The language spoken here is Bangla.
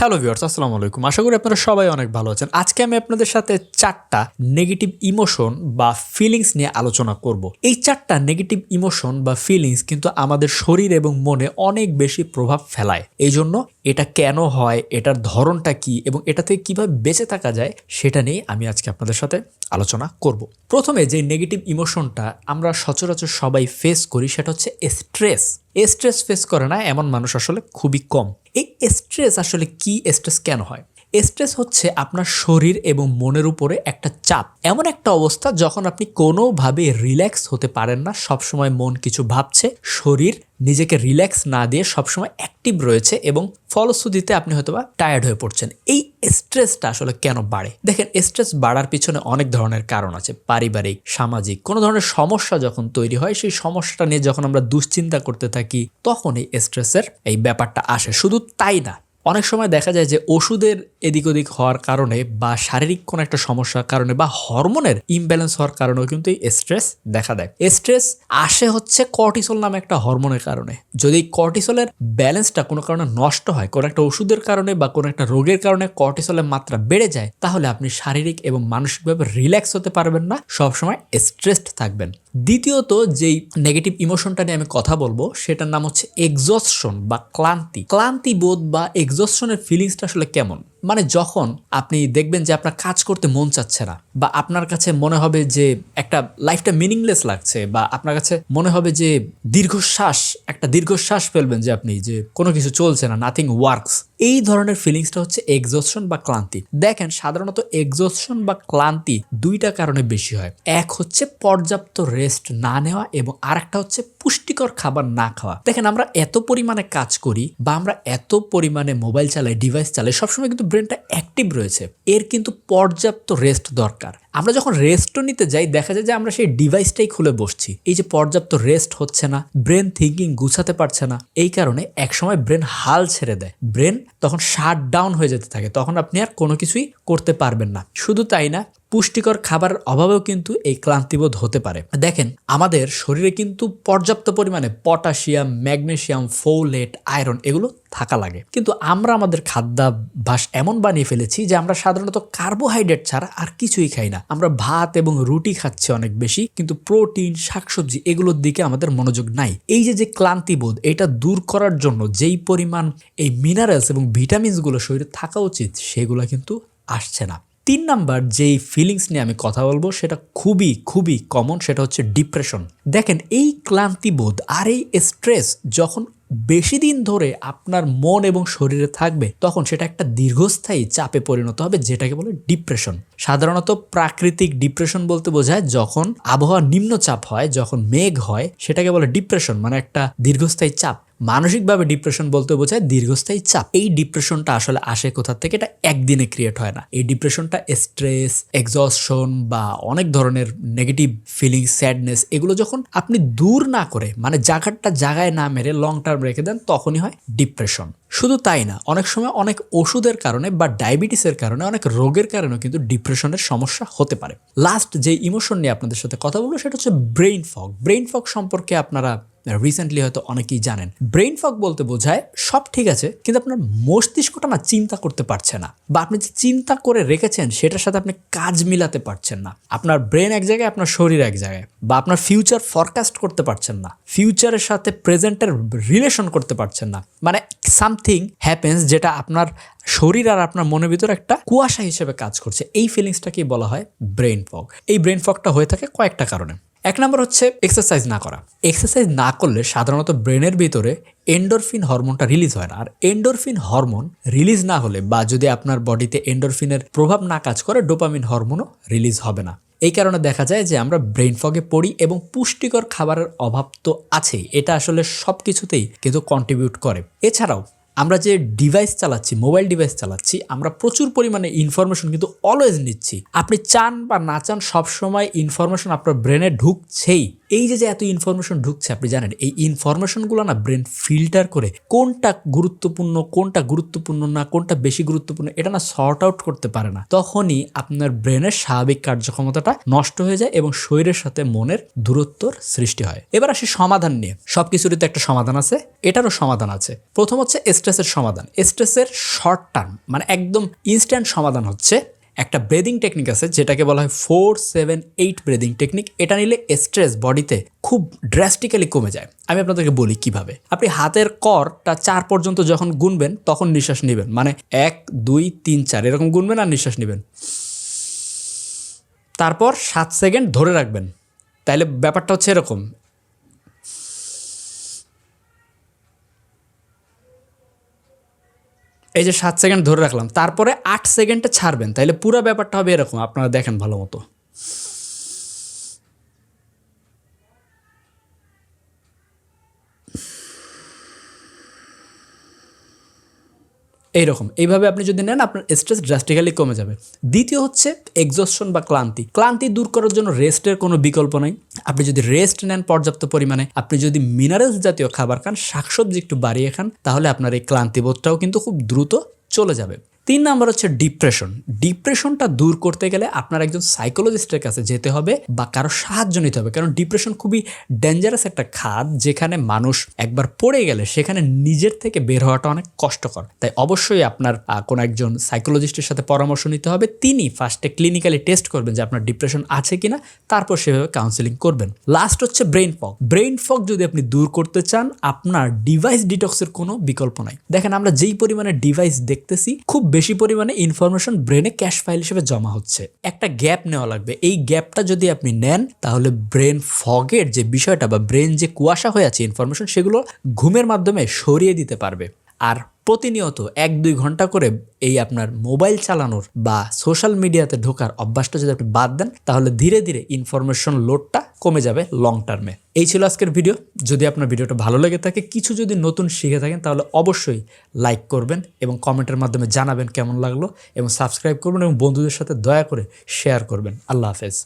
হ্যালো ভিউয়ার্স আসসালামু আলাইকুম। আশা করি আপনারা সবাই অনেক ভালো আছেন। আজকে আমি আপনাদের সাথে চারটা নেগেটিভ ইমোশন বা ফিলিংস নিয়ে আলোচনা করব। এই চারটা নেগেটিভ ইমোশন বা ফিলিংস কিন্তু আমাদের শরীর এবং মনে অনেক বেশি প্রভাব ফেলায়। এই জন্য এটা কেন হয়, এটার ধরনটা কি এবং এটা থেকে কীভাবে বেঁচে থাকা যায়, সেটা নিয়ে আমি আজকে আপনাদের সাথে আলোচনা করব। প্রথমে যে নেগেটিভ ইমোশনটা আমরা সচরাচর সবাই ফেস করি, সেটা হচ্ছে স্ট্রেস স্ট্রেস ফেস করে না, এমন মানুষ আসলে খুবই কম। এই স্ট্রেস আসলে কি স্ট্রেস কেন হয়? স্ট্রেস হচ্ছে আপনার শরীর এবং মনের উপরে একটা চাপ। এমন একটা অবস্থা যখন আপনি কোনোভাবে রিল্যাক্স হতে পারেন না, সবসময় মন কিছু ভাবছে, শরীর নিজেকে রিল্যাক্স না দিয়ে সবসময় অ্যাক্টিভ রয়েছে এবং ফলশ্রুতিতে আপনি হয়তোবা টায়ার্ড হয়ে পড়ছেন। এই স্ট্রেসটা আসলে কেন বাড়ে? দেখেন স্ট্রেস বাড়ার পিছনে অনেক ধরনের কারণ আছে। পারিবারিক, সামাজিক, কোনো ধরনের সমস্যা যখন তৈরি হয়, সেই সমস্যাটা নিয়ে যখন আমরা দুশ্চিন্তা করতে থাকি তখন এই স্ট্রেসের এই ব্যাপারটা আসে। শুধু তাই না অনেক সময় দেখা যায় যে ওষুধের এদিক ওদিক হওয়ার কারণে বা শারীরিক কোনো একটা সমস্যার কারণে বা হরমোনের ইমব্যালেন্স হওয়ার কারণেও কিন্তু এই স্ট্রেস দেখা দেয়। স্ট্রেস আসে হচ্ছে কর্টিসল নামে একটা হরমোনের কারণে। যদি কর্টিসলের ব্যালেন্সটা কোনো কারণে নষ্ট হয়, কোনো একটা ওষুধের কারণে বা কোনো একটা রোগের কারণে কর্টিসলের মাত্রা বেড়ে যায়, তাহলে আপনি শারীরিক এবং মানসিকভাবে রিল্যাক্স হতে পারবেন না, সবসময় স্ট্রেসড থাকবেন। দ্বিতীয়ত যেই নেগেটিভ ইমোশনটা নিয়ে আমি কথা বলব, সেটার নাম হচ্ছে এক্সস্টন বা ক্লান্তি। ক্লান্তি বোধ বা এক্সস্টনের ফিলিংসটা আসলে কেমন? মানে যখন আপনি দেখবেন যে আপনার কাজ করতে মন চাচ্ছে না, বা আপনার কাছে মনে হবে যে একটা লাইফটা মিনিংলেস লাগছে, বা আপনার কাছে মনে হবে যে দীর্ঘশ্বাস, একটা দীর্ঘশ্বাস ফেলবেন যে আপনি, যে কোনো কিছু চলছে না নাথিং ওয়ার্কস এই ধরনের ফিলিংসটা হচ্ছে এক্সস্টন বা ক্লান্তি। দেখেন, সাধারণত এক্সস্টন বা ক্লান্তি দুইটা কারণে বেশি হয়। এক হচ্ছে পর্যাপ্ত রেস্ট না নেওয়া এবং আরেকটা হচ্ছে পুষ্টিকর খাবার না খাওয়া। দেখেন, আমরা এত পরিমাণে কাজ করি বা আমরা এত পরিমাণে মোবাইল চালাই ডিভাইস চালাই, সবসময় কিন্তু ব্রেনটা অ্যাক্টিভ রয়েছে। এর কিন্তু পর্যাপ্ত রেস্ট দরকার। আমরা যখন রেস্টও নিতে যাই, দেখা যায় যে আমরা সেই ডিভাইসটাই খুলে বসছি। এই যে পর্যাপ্ত রেস্ট হচ্ছে না ব্রেন থিঙ্কিং গুছাতে পারছে না। এই কারণে একসময় ব্রেন হাল ছেড়ে দেয়। ব্রেন তখন শাট ডাউন হয়ে যেতে থাকে। তখন আপনি আর কোনো কিছুই করতে পারবেন না। শুধু তাই না পুষ্টিকর খাবারের অভাবেও কিন্তু এই ক্লান্তিবোধ হতে পারে। দেখেন, আমাদের শরীরে কিন্তু পর্যাপ্ত পরিমাণে পটাশিয়াম, ম্যাগনেশিয়াম, ফোলেট, আয়রন এগুলো থাকা লাগে। কিন্তু আমরা আমাদের খাদ্যাভ্যাস এমন বানিয়ে ফেলেছি যে আমরা সাধারণত কার্বোহাইড্রেট ছাড়া আর কিছুই খাই না। আমরা ভাত এবং রুটি খাচ্ছি অনেক বেশি, কিন্তু প্রোটিন, শাকসবজি এগুলোর দিকে আমাদের মনোযোগ নাই। এই যে যে ক্লান্তিবোধ, এটা দূর করার জন্য যেই পরিমাণ এই মিনারেলস এবং ভিটামিনসগুলো শরীরে থাকা উচিত, সেগুলো কিন্তু আসছে না। তিন নাম্বার যেই ফিলিংস নিয়ে আমি কথা বলব, সেটা খুবই খুবই কমন সেটা হচ্ছে ডিপ্রেশন দেখেন, এই ক্লান্তিবোধ আর এই স্ট্রেস যখন বেশি দিন ধরে আপনার মন এবং শরীরে থাকবে, তখন সেটা একটা দীর্ঘস্থায়ী চাপে পরিণত হবে, যেটাকে বলে ডিপ্রেশন সাধারণত প্রাকৃতিক ডিপ্রেশন বলতে বোঝায় যখন আবহাওয়া নিম্নচাপ হয়, যখন মেঘ হয়, সেটাকে বলে ডিপ্রেশন মানে একটা দীর্ঘস্থায়ী চাপ। মানসিকভাবে ডিপ্রেশন বলতে বোঝায় দীর্ঘস্থায়ী চাপ। এই ডিপ্রেশনটা আসলে আসে কোথা থেকে? এটা একদিনে ক্রিয়েট হয় না। এই ডিপ্রেশনটা স্ট্রেস এক্সশন বা অনেক ধরনের নেগেটিভ ফিলিং স্যাডনেস এগুলো যখন আপনি দূর না করে মানে জায়গাটা জায়গায় না মেরে লং টার্ম রেখে দেন, তখনই হয় ডিপ্রেশন শুধু তাই না, অনেক সময় অনেক ওষুধের কারণে বা ডায়াবেটিসের কারণে, অনেক রোগের কারণেও কিন্তু ডিপ্রেশনের সমস্যা হতে পারে। লাস্ট যে ইমোশন নিয়ে আপনাদের সাথে কথা বলব, সেটা হচ্ছে ব্রেইন ফগ ব্রেইন ফগ সম্পর্কে আপনারা রিসেন্টলি হয়তো অনেকেই জানেন। ব্রেইন ফগ বলতে বোঝায় সব ঠিক আছে, কিন্তু আপনার মস্তিষ্কটা না চিন্তা করতে পারছে না বা আপনি যে চিন্তা করে রেখেছেন সেটার সাথে আপনি কাজ মিলাতে পারছেন না। আপনার ব্রেন এক জায়গায়, আপনার শরীর এক জায়গায় বা আপনার ফিউচার ফরকাস্ট করতে পারছেন না। ফিউচারের সাথে প্রেজেন্টের রিলেশন করতে পারছেন না। মানে সামথিং হ্যাপেন্স যেটা আপনার শরীর আর আপনার মনের ভিতর একটা কুয়াশা হিসেবে কাজ করছে। এই ফিলিংসটাকেই বলা হয় ব্রেন ফগ এই ব্রেন ফগটা হয়ে থাকে কয়েকটা কারণে। এক নম্বর হচ্ছে এক্সারসাইজ না করা। এক্সারসাইজ না করলে সাধারণত ব্রেনের ভিতরে এন্ডোরফিন হরমোনটা রিলিজ হয় না। আর এন্ডোরফিন হরমোন রিলিজ না হলে বা যদি আপনার বডিতে এন্ডোরফিনের প্রভাব না কাজ করে ডোপামিন হরমোনও রিলিজ হবে না। এই কারণে দেখা যায় যে আমরা ব্রেন ফগে পড়ি এবং পুষ্টিকর খাবারের অভাব তো আছেই। এটা আসলে সব কিছুতেই কিন্তু কন্ট্রিবিউট করে। এছাড়াও আমরা যে ডিভাইস চালাচ্ছি মোবাইল ডিভাইস চালাচ্ছি, আমরা প্রচুর পরিমাণে ইনফরমেশন কিন্তু অলওয়েজ নিচ্ছি। আপনি চান বা না চান সবসময় ইনফরমেশন আপনার ব্রেনে ঢুকছেই। এই যে যে এত ইনফরমেশন ঢুকছে, আপনি জানেন, এই ইনফরমেশনগুলো না ব্রেন ফিল্টার করে কোনটা গুরুত্বপূর্ণ কোনটা গুরুত্বপূর্ণ না, কোনটা বেশি গুরুত্বপূর্ণ, এটা না সর্ট আউট করতে পারে না। তখনই আপনার ব্রেনের স্বাভাবিক কার্যক্ষমতাটা নষ্ট হয়ে যায় এবং শরীরের সাথে মনের দূরত্বর সৃষ্টি হয়। এবার আসি সমাধান নিয়ে। সব কিছুরই তো একটা সমাধান আছে, এটারও সমাধান আছে। প্রথম হচ্ছে স্ট্রেসের সমাধান। স্ট্রেসের শর্ট টার্ম মানে একদম ইনস্ট্যান্ট সমাধান হচ্ছে একটা ব্রেদিং টেকনিক আছে, যেটাকে বলা হয় four seven eight breathing technique এটা নিলে স্ট্রেস বডিতে খুব ড্রাস্টিক্যালি কমে যায়। আমি আপনাদেরকে বলি কীভাবে। আপনি হাতের করটা চার পর্যন্ত যখন গুনবেন, তখন নিঃশ্বাস নেবেন। মানে এক, দুই, তিন, চার, এরকম গুনবেন আর নিঃশ্বাস নেবেন। তারপর সাত সেকেন্ড ধরে রাখবেন। তাইলে ব্যাপারটা হচ্ছে এরকম। এই যে সাত সেকেন্ড ধরে রাখলাম, তারপরে আট সেকেন্ডে ছাড়বেন তাহলে পুরো ব্যাপারটা হবে এরকম, আপনারা দেখেন ভালো মতো। এইরকম। এইভাবে আপনি যদি নেন, আপনার স্ট্রেস ড্রাস্টিক্যালি কমে যাবে। দ্বিতীয় হচ্ছে এক্সস্টন বা ক্লান্তি। ক্লান্তি দূর করার জন্য রেস্টের কোনো বিকল্প নাই। আপনি যদি রেস্ট নেন পর্যাপ্ত পরিমাণে, আপনি যদি মিনারেলস জাতীয় খাবার খান, শাকসবজি একটু বাড়িয়ে খান, তাহলে আপনার এই ক্লান্তিবোধটাও কিন্তু খুব দ্রুত চলে যাবে। তিন নাম্বার হচ্ছে ডিপ্রেশন ডিপ্রেশনটা দূর করতে গেলে আপনার একজন সাইকোলজিস্টের কাছে যেতে হবে বা কারও সাহায্য নিতে হবে। কারণ ডিপ্রেশন খুবই ডেঞ্জারাস একটা খাত যেখানে মানুষ একবার পড়ে গেলে সেখানে নিজের থেকে বের হওয়াটা অনেক কষ্টকর। তাই অবশ্যই আপনার কোনো একজন সাইকোলজিস্টের সাথে পরামর্শ নিতে হবে। তিনি ফার্স্টে ক্লিনিক্যালি টেস্ট করবেন যে আপনার ডিপ্রেশন আছে কিনা, তারপর সেভাবে কাউন্সেলিং করবেন। লাস্ট হচ্ছে ব্রেইন ফগ ব্রেইন ফগ যদি আপনি দূর করতে চান, আপনার ডিভাইস ডিটক্সের কোনো বিকল্প নাই। দেখেন আমরা যেই পরিমাণে ডিভাইস দেখতেছি, খুব বেশি পরিমাণে ইনফরমেশন ব্রেনে ক্যাশ ফাইল হিসেবে জমা হচ্ছে। একটা গ্যাপ নেওয়া লাগবে। এই গ্যাপটা যদি আপনি নেন, তাহলে ব্রেন ফগের যে বিষয়টা বা ব্রেন যে কুয়াশা হয়ে আছে ইনফরমেশন সেগুলো ঘুমের মাধ্যমে সরিয়ে দিতে পারবে। আর প্রতিনিয়ত এক, দুই ঘণ্টা করে এই আপনার মোবাইল চালানোর বা সোশ্যাল মিডিয়াতে ঢোকার অভ্যাসটা যদি আপনি বাদ দেন, তাহলে ধীরে ধীরে ইনফরমেশন লোডটা কমে যাবে লং টার্মে এই ছিল আজকের ভিডিও যদি আপনার ভিডিওটা ভালো লেগে থাকে, কিছু যদি নতুন শিখে থাকেন, তাহলে অবশ্যই লাইক করবেন এবং কমেন্টের মাধ্যমে জানাবেন কেমন লাগল এবং সাবস্ক্রাইব করবেন এবং বন্ধুদের সাথে দয়া করে শেয়ার করবেন। আল্লাহ হাফেজ।